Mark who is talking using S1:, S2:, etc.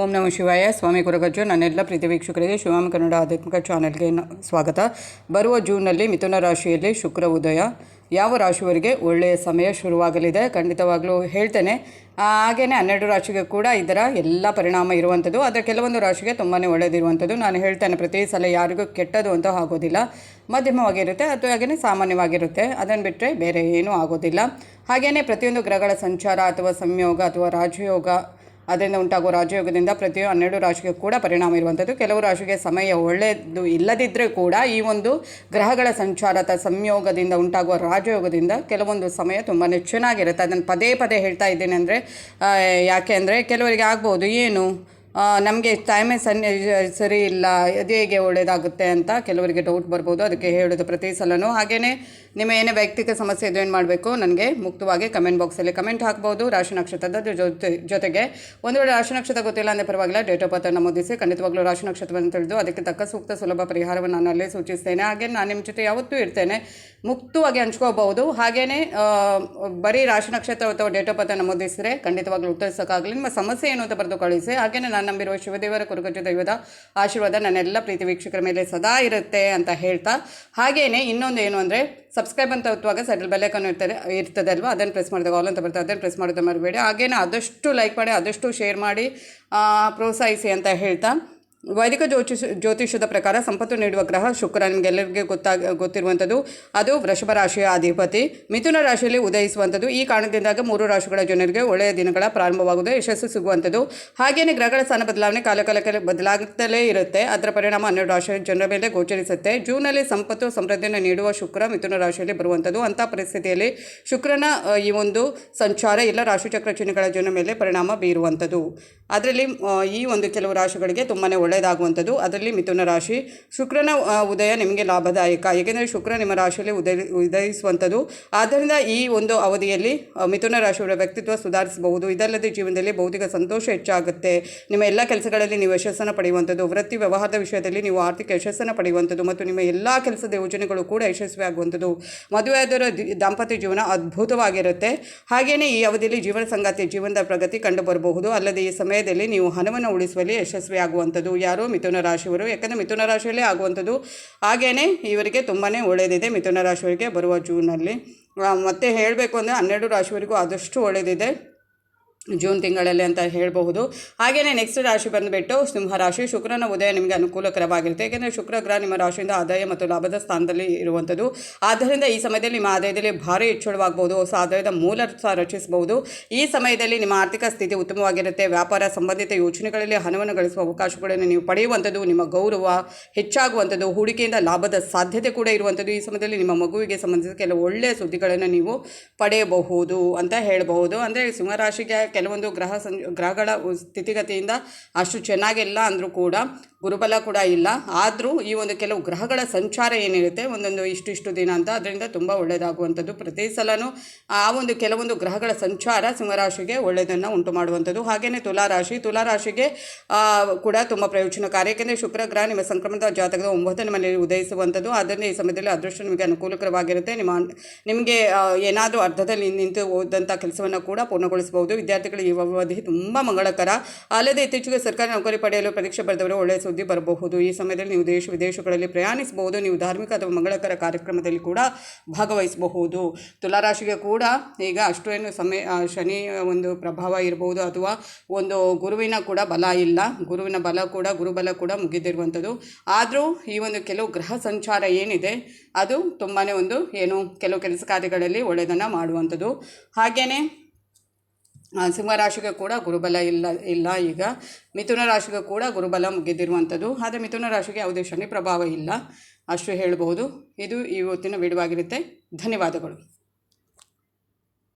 S1: ಓಂ ನಮ ಶಿವಾಯ. ಸ್ವಾಮಿ ಗುರುಗಜ್ಜು ನನ್ನೆಲ್ಲ ಪ್ರೀತಿ ವೀಕ್ಷಕರಿಗೆ ಶಿವಾಮ ಕನ್ನಡ ಆಧ್ಯಾತ್ಮಿಕ ಚಾನೆಲ್ಗೆ ಸ್ವಾಗತ. ಬರುವ ಜೂನ್ನಲ್ಲಿ ಮಿಥುನ ರಾಶಿಯಲ್ಲಿ ಶುಕ್ರ ಉದಯ. ಯಾವ ರಾಶಿಯವರಿಗೆ ಒಳ್ಳೆಯ ಸಮಯ ಶುರುವಾಗಲಿದೆ ಖಂಡಿತವಾಗಲೂ ಹೇಳ್ತೇನೆ. ಹಾಗೆಯೇ ಹನ್ನೆರಡು ರಾಶಿಗೆ ಕೂಡ ಇದರ ಎಲ್ಲ ಪರಿಣಾಮ ಇರುವಂಥದ್ದು. ಆದರೆ ಕೆಲವೊಂದು ರಾಶಿಗೆ ತುಂಬಾ ಒಳ್ಳೆಯದಿರುವಂಥದ್ದು ನಾನು ಹೇಳ್ತೇನೆ ಪ್ರತಿ ಸಲ ಯಾರಿಗೂ ಕೆಟ್ಟದು ಅಂತ ಆಗೋದಿಲ್ಲ. ಮಧ್ಯಮವಾಗಿರುತ್ತೆ ಅಥವಾ ಹಾಗೆಯೇ ಸಾಮಾನ್ಯವಾಗಿರುತ್ತೆ. ಅದನ್ನು ಬಿಟ್ಟರೆ ಬೇರೆ ಏನೂ ಆಗೋದಿಲ್ಲ. ಹಾಗೆಯೇ ಪ್ರತಿಯೊಂದು ಗ್ರಹಗಳ ಸಂಚಾರ ಅಥವಾ ಸಂಯೋಗ ಅಥವಾ ರಾಜಯೋಗ ಅದರಿಂದ ಉಂಟಾಗುವ ರಾಜಯೋಗದಿಂದ ಪ್ರತಿ ಹನ್ನೆರಡು ರಾಶಿಗೆ ಕೂಡ ಪರಿಣಾಮ ಇರುವಂಥದ್ದು. ಕೆಲವು ರಾಶಿಗೆ ಸಮಯ ಒಳ್ಳೆಯದು ಇಲ್ಲದಿದ್ದರೆ ಕೂಡ ಈ ಒಂದು ಗ್ರಹಗಳ ಸಂಚಾರ ಅಥವಾ ಸಂಯೋಗದಿಂದ ಉಂಟಾಗುವ ರಾಜಯೋಗದಿಂದ ಕೆಲವೊಂದು ಸಮಯ ತುಂಬಾ ಚೆನ್ನಾಗಿರುತ್ತೆ. ಅದನ್ನು ಪದೇ ಪದೇ ಹೇಳ್ತಾ ಇದ್ದೇನೆ ಅಂದರೆ ಯಾಕೆ ಅಂದರೆ ಕೆಲವರಿಗೆ ಆಗ್ಬೋದು. ಏನು? ನಮಗೆ ಟೈಮೇ ಸನ್ನೆ, ಸರಿ ಇಲ್ಲ, ಅದು ಹೇಗೆ ಒಳ್ಳೆಯದಾಗುತ್ತೆ ಅಂತ ಕೆಲವರಿಗೆ ಡೌಟ್ ಬರ್ಬೋದು, ಅದಕ್ಕೆ ಹೇಳೋದು ಪ್ರತಿ ಸಲನೂ. ಹಾಗೆಯೇ ನಿಮ್ಮ ಏನೇ ವೈಯಕ್ತಿಕ ಸಮಸ್ಯೆ ಇದ್ರೆ ಏನು ಮಾಡಬೇಕು? ನನಗೆ ಮುಕ್ತವಾಗಿ ಕಮೆಂಟ್ ಬಾಕ್ಸಲ್ಲಿ ಕಮೆಂಟ್ ಹಾಕ್ಬೋದು. ರಾಶಿ ನಕ್ಷತ್ರದ ಜೊತೆ, ಜೊತೆಗೆ ಒಂದು ವೇಳೆ ರಾಶಿ ನಕ್ಷತ್ರ ಗೊತ್ತಿಲ್ಲ ಅಂದರೆ ಪರವಾಗಿಲ್ಲ ಡೇಟ್ ಆಫ್ ಬರ್ತ್ ನಮೂದಿಸಿ ಖಂಡಿತವಾಗ್ಲೂ ರಾಶಿ ನಕ್ಷತ್ರವನ್ನು ತಿಳಿದು ಅದಕ್ಕೆ ತಕ್ಕ ಸೂಕ್ತ ಸುಲಭ ಪರಿಹಾರವನ್ನು ನಾನು ಅಲ್ಲೇ ಸೂಚಿಸ್ತೇನೆ. ಹಾಗೆ ನಾನು ನಿಮ್ಮ ಜೊತೆ ಯಾವತ್ತೂ ಇರ್ತೇನೆ, ಮುಕ್ತವಾಗಿ ಹಂಚ್ಕೋಬಹುದು. ಹಾಗೆಯೇ ಬರೀ ರಾಶಿ ನಕ್ಷತ್ರ ಅಥವಾ ಡೇಟ್ ಆಫ್ ಬರ್ತ್ ನಮೂದಿಸಿದ್ರೆ ಖಂಡಿತವಾಗ್ಲೂ ಉತ್ತರಿಸೋಕ್ಕಾಗಲಿ ನಿಮ್ಮ ಸಮಸ್ಯೆ ಏನು ಅಂತ ಬರೆದು ಕಳಿಸಿ. ಹಾಗೆಯೇ ನಾನು ನಂಬಿರುವ ಶಿವದೇವರ ಕುರುಗಜ್ಜ ದೈವದ ಆಶೀರ್ವಾದ ನನ್ನೆಲ್ಲ ಪ್ರೀತಿ ವೀಕ್ಷಕರ ಮೇಲೆ ಸದಾ ಇರುತ್ತೆ ಅಂತ ಹೇಳ್ತಾ ಹಾಗೆಯೇ ಇನ್ನೊಂದು ಏನು ಅಂದರೆ ಸಬ್ಸ್ಕ್ರೈಬ್ ಅಂತ ಒತ್ತುವಾಗ ಸೆಟಲ್ ಬೆಲ್ಲೈಕನ್ ಇರ್ತದೆ ಇರ್ತದೆ ಅಲ್ವಾ ಅದನ್ನು ಪ್ರೆಸ್ ಮಾಡಿದಾಗ ಆಲ್ ಅಂತ ಬರ್ತದೆ ಅದನ್ನು ಪ್ರೆಸ್ ಮಾಡೋದು ಮರಬೇಡಿ. ಹಾಗೇನೆ ಆದಷ್ಟು ಲೈಕ್ ಮಾಡಿ, ಆದಷ್ಟು ಶೇರ್ ಮಾಡಿ ಪ್ರೋತ್ಸಾಹಿಸಿ ಅಂತ ಹೇಳ್ತಾ ವೈದಿಕ ಜ್ಯೋತಿಷ ಜ್ಯೋತಿಷದ ಪ್ರಕಾರ ಸಂಪತ್ತು ನೀಡುವ ಗ್ರಹ ಶುಕ್ರ ನಿಮಗೆಲ್ಲರಿಗೂ ಗೊತ್ತಾಗ, ಗೊತ್ತಿರುವಂಥದ್ದು. ಅದು ವೃಷಭ ರಾಶಿಯ ಅಧಿಪತಿ. ಮಿಥುನ ರಾಶಿಯಲ್ಲಿ ಉದಯಿಸುವಂಥದ್ದು. ಈ ಕಾರಣದಿಂದಾಗಿ ಮೂರು ರಾಶಿಗಳ ಜನರಿಗೆ ಒಳ್ಳೆಯ ದಿನಗಳ ಪ್ರಾರಂಭವಾಗುವುದು, ಯಶಸ್ಸು ಸಿಗುವಂಥದ್ದು. ಹಾಗೆಯೇ ಗ್ರಹಗಳ ಸ್ಥಾನ ಬದಲಾವಣೆ ಕಾಲಕಾಲಕ್ಕೆ ಬದಲಾಗುತ್ತಲೇ ಇರುತ್ತೆ. ಅದರ ಪರಿಣಾಮ ಹನ್ನೆರಡು ರಾಶಿಯ ಜನರ ಮೇಲೆ ಗೋಚರಿಸುತ್ತೆ. ಜೂನಲ್ಲಿ ಸಂಪತ್ತು, ಸಮೃದ್ಧಿಯನ್ನು ನೀಡುವ ಶುಕ್ರ ಮಿಥುನ ರಾಶಿಯಲ್ಲಿ ಬರುವಂಥದ್ದು. ಅಂಥ ಪರಿಸ್ಥಿತಿಯಲ್ಲಿ ಶುಕ್ರನ ಈ ಒಂದು ಸಂಚಾರ, ಎಲ್ಲ ರಾಶಿಚಕ್ರ ಚಿಹ್ನೆಗಳ ಜನರ ಮೇಲೆ ಪರಿಣಾಮ ಬೀರುವಂಥದ್ದು. ಅದರಲ್ಲಿ ಈ ಒಂದು ಕೆಲವು ರಾಶಿಗಳಿಗೆ ತುಂಬಾ ಒಳ್ಳೆಯದಾಗುವಂಥದ್ದು. ಅದರಲ್ಲಿ ಮಿಥುನ ರಾಶಿ. ಶುಕ್ರನ ಉದಯ ನಿಮಗೆ ಲಾಭದಾಯಕ. ಏಕೆಂದರೆ ಶುಕ್ರ ನಿಮ್ಮ ರಾಶಿಯಲ್ಲಿ ಉದಯ, ಉದಯಿಸುವಂಥದ್ದು. ಆದ್ದರಿಂದ ಈ ಒಂದು ಅವಧಿಯಲ್ಲಿ ಮಿಥುನ ರಾಶಿಯವರ ವ್ಯಕ್ತಿತ್ವ ಸುಧಾರಿಸಬಹುದು. ಇದಲ್ಲದೆ ಜೀವನದಲ್ಲಿ ಭೌತಿಕ ಸಂತೋಷ ಹೆಚ್ಚಾಗುತ್ತೆ. ನಿಮ್ಮ ಎಲ್ಲ ಕೆಲಸಗಳಲ್ಲಿ ನೀವು ಯಶಸ್ಸನ್ನು ಪಡೆಯುವಂಥದ್ದು. ವೃತ್ತಿ ವ್ಯವಹಾರದ ವಿಷಯದಲ್ಲಿ ನೀವು ಆರ್ಥಿಕ ಯಶಸ್ಸನ್ನು ಪಡೆಯುವಂಥದ್ದು ಮತ್ತು ನಿಮ್ಮ ಎಲ್ಲ ಕೆಲಸದ ಯೋಜನೆಗಳು ಕೂಡ ಯಶಸ್ವಿ ಆಗುವಂಥದ್ದು. ಮದುವೆಯಾದವರ ದಾಂಪತ್ಯ ಜೀವನ ಅದ್ಭುತವಾಗಿರುತ್ತೆ. ಹಾಗೆಯೇ ಈ ಅವಧಿಯಲ್ಲಿ ಜೀವನ ಸಂಗಾತಿ, ಜೀವನದ ಪ್ರಗತಿ ಕಂಡುಬರಬಹುದು. ಅಲ್ಲದೆ ಈ ಸಮಯದಲ್ಲಿ ನೀವು ಹಣವನ್ನು ಉಳಿಸುವಲ್ಲಿ ಯಶಸ್ವಿ ಆಗುವಂಥದ್ದು ಯಾರು ಮಿಥುನ ರಾಶಿಯವರು, ಯಾಕಂದರೆ ಮಿಥುನ ರಾಶಿಯಲ್ಲೇ ಆಗುವಂಥದ್ದು. ಹಾಗೆಯೇ ಇವರಿಗೆ ತುಂಬಾ ಒಳ್ಳೆಯದಿದೆ ಮಿಥುನ ರಾಶಿಯವರಿಗೆ ಬರುವ ಜೂನಲ್ಲಿ. ಮತ್ತೆ ಹೇಳಬೇಕು ಅಂದರೆ ಹನ್ನೆರಡು ರಾಶಿಯವರಿಗೂ ಆದಷ್ಟು ಒಳ್ಳೆಯದಿದೆ ಜೂನ್ ತಿಂಗಳಲ್ಲಿ ಅಂತ ಹೇಳಬಹುದು. ಹಾಗೆಯೇ ನೆಕ್ಸ್ಟ್ ರಾಶಿ ಬಂದುಬಿಟ್ಟು ಸಿಂಹರಾಶಿ ಶುಕ್ರನ ಉದಯ ನಿಮಗೆ ಅನುಕೂಲಕರವಾಗಿರುತ್ತೆ. ಏಕೆಂದರೆ ಶುಕ್ರ ಗ್ರಹ ನಿಮ್ಮ ರಾಶಿಯಿಂದ ಆದಾಯ ಮತ್ತು ಲಾಭದ ಸ್ಥಾನದಲ್ಲಿ ಇರುವಂಥದ್ದು. ಆದ್ದರಿಂದ ಈ ಸಮಯದಲ್ಲಿ ನಿಮ್ಮ ಆದಾಯದಲ್ಲಿ ಭಾರಿ ಹೆಚ್ಚಳವಾಗಬಹುದು. ಹೊಸ ಆದಾಯದ ಮೂಲ ಸಹ ರಚಿಸಬಹುದು. ಈ ಸಮಯದಲ್ಲಿ ನಿಮ್ಮ ಆರ್ಥಿಕ ಸ್ಥಿತಿ ಉತ್ತಮವಾಗಿರುತ್ತೆ. ವ್ಯಾಪಾರ ಸಂಬಂಧಿತ ಯೋಜನೆಗಳಲ್ಲಿ ಹಣವನ್ನು ಗಳಿಸುವ ಅವಕಾಶಗಳನ್ನು ನೀವು ಪಡೆಯುವಂಥದ್ದು, ನಿಮ್ಮ ಗೌರವ ಹೆಚ್ಚಾಗುವಂಥದ್ದು, ಹೂಡಿಕೆಯಿಂದ ಲಾಭದ ಸಾಧ್ಯತೆ ಕೂಡ ಇರುವಂಥದ್ದು. ಈ ಸಮಯದಲ್ಲಿ ನಿಮ್ಮ ಮಗುವಿಗೆ ಸಂಬಂಧಿಸಿದ ಕೆಲವು ಒಳ್ಳೆಯ ಸುದ್ದಿಗಳನ್ನು ನೀವು ಪಡೆಯಬಹುದು ಅಂತ ಹೇಳಬಹುದು. ಅಂದರೆ ಸಿಂಹರಾಶಿಗೆ ಕೆಲವೊಂದು ಗ್ರಹ ಸಂ ಗ್ರಹಗಳ ಸ್ಥಿತಿಗತಿಯಿಂದ ಅಷ್ಟು ಚೆನ್ನಾಗಿಲ್ಲ ಅಂದರೂ ಕೂಡ ಗುರುಬಲ ಕೂಡ ಇಲ್ಲ. ಆದರೂ ಈ ಒಂದು ಕೆಲವು ಗ್ರಹಗಳ ಸಂಚಾರ ಏನಿರುತ್ತೆ, ಒಂದೊಂದು ಇಷ್ಟಿಷ್ಟು ದಿನ ಅಂತ ಅದರಿಂದ ತುಂಬ ಒಳ್ಳೆಯದಾಗುವಂಥದ್ದು ಪ್ರತಿ ಸಲನೂ ಆ ಒಂದು ಕೆಲವೊಂದು ಗ್ರಹಗಳ ಸಂಚಾರ ಸಿಂಹರಾಶಿಗೆ ಒಳ್ಳೆಯದನ್ನು ಉಂಟು ಮಾಡುವಂಥದ್ದು ಹಾಗೆಯೇ ತುಲಾರಾಶಿ, ತುಲಾರಾಶಿಗೆ ಕೂಡ ತುಂಬ ಪ್ರಯೋಜನಕಾರಿ. ಏಕೆಂದರೆ ಶುಕ್ರ, ಗ್ರಹ ನಿಮ್ಮ ಸಂಕ್ರಮಣದ ಜಾತಕದ ಒಂಬತ್ತನೇ ಮನೆಯಲ್ಲಿ ಉದಯಿಸುವಂಥದ್ದು. ಆದ್ದರಿಂದ ಈ ಸಮಯದಲ್ಲಿ ಅದೃಷ್ಟ ನಿಮಗೆ ಅನುಕೂಲಕರವಾಗಿರುತ್ತೆ. ನಿಮ್ಮ, ನಿಮಗೆ ಏನಾದರೂ ಅರ್ಧದಲ್ಲಿ ನಿಂತು ಹೋದಂಥ ಕೆಲಸವನ್ನು ಕೂಡ ಪೂರ್ಣಗೊಳಿಸಬಹುದು. ವಿದ್ಯಾರ್ಥಿಗಳು ಈ ಅವಧಿ ತುಂಬ ಮಂಗಳಕರ. ಅಲ್ಲದೆ ಇತ್ತೀಚೆಗೆ ಸರ್ಕಾರಿ ನೌಕರಿ ಪಡೆಯಲು ಪರೀಕ್ಷೆ ಬರೆದವರು ಒಳ್ಳೆಯ ಸುದ್ದಿ ಬರಬಹುದು. ಈ ಸಮಯದಲ್ಲಿ ನೀವು ದೇಶ ವಿದೇಶಗಳಲ್ಲಿ ಪ್ರಯಾಣಿಸಬಹುದು. ನೀವು ಧಾರ್ಮಿಕ ಅಥವಾ ಮಂಗಳಕರ ಕಾರ್ಯಕ್ರಮದಲ್ಲಿ ಕೂಡ ಭಾಗವಹಿಸಬಹುದು. ತುಲಾರಾಶಿಗೆ ಕೂಡ ಈಗ ಅಷ್ಟೇನು ಸಮಯ ಶನಿ ಒಂದು ಪ್ರಭಾವ ಇರಬಹುದು ಅಥವಾ ಒಂದು ಗುರುವಿನ ಕೂಡ ಬಲ ಇಲ್ಲ. ಗುರುವಿನ ಬಲ ಕೂಡ, ಗುರುಬಲ ಕೂಡ ಮುಗಿದಿರುವಂಥದ್ದು. ಆದರೂ ಈ ಒಂದು ಕೆಲವು ಗ್ರಹ ಸಂಚಾರ ಏನಿದೆ, ಅದು ತುಂಬಾ ಒಂದು ಏನು ಕೆಲವು ಕೆಲಸ ಕಾರ್ಯಗಳಲ್ಲಿ ಒಳ್ಳೆಯದನ್ನು ಮಾಡುವಂಥದ್ದು. ಹಾಗೆಯೇ ಸಿಂಹರಾಶಿಗೆ ಕೂಡ ಗುರುಬಲ ಇಲ್ಲ ಇಲ್ಲ ಈಗ. ಮಿಥುನ ರಾಶಿಗೆ ಕೂಡ ಗುರುಬಲ ಮುಗಿದಿರುವಂಥದ್ದು. ಆದರೆ ಮಿಥುನ ರಾಶಿಗೆ ಯಾವುದೇ ಶನಿ ಪ್ರಭಾವ ಇಲ್ಲ. ಅಷ್ಟು ಹೇಳಬಹುದು. ಇದು ಇವತ್ತಿನ ವಿಡಿಯೋ ಆಗಿರುತ್ತೆ ಧನ್ಯವಾದಗಳು.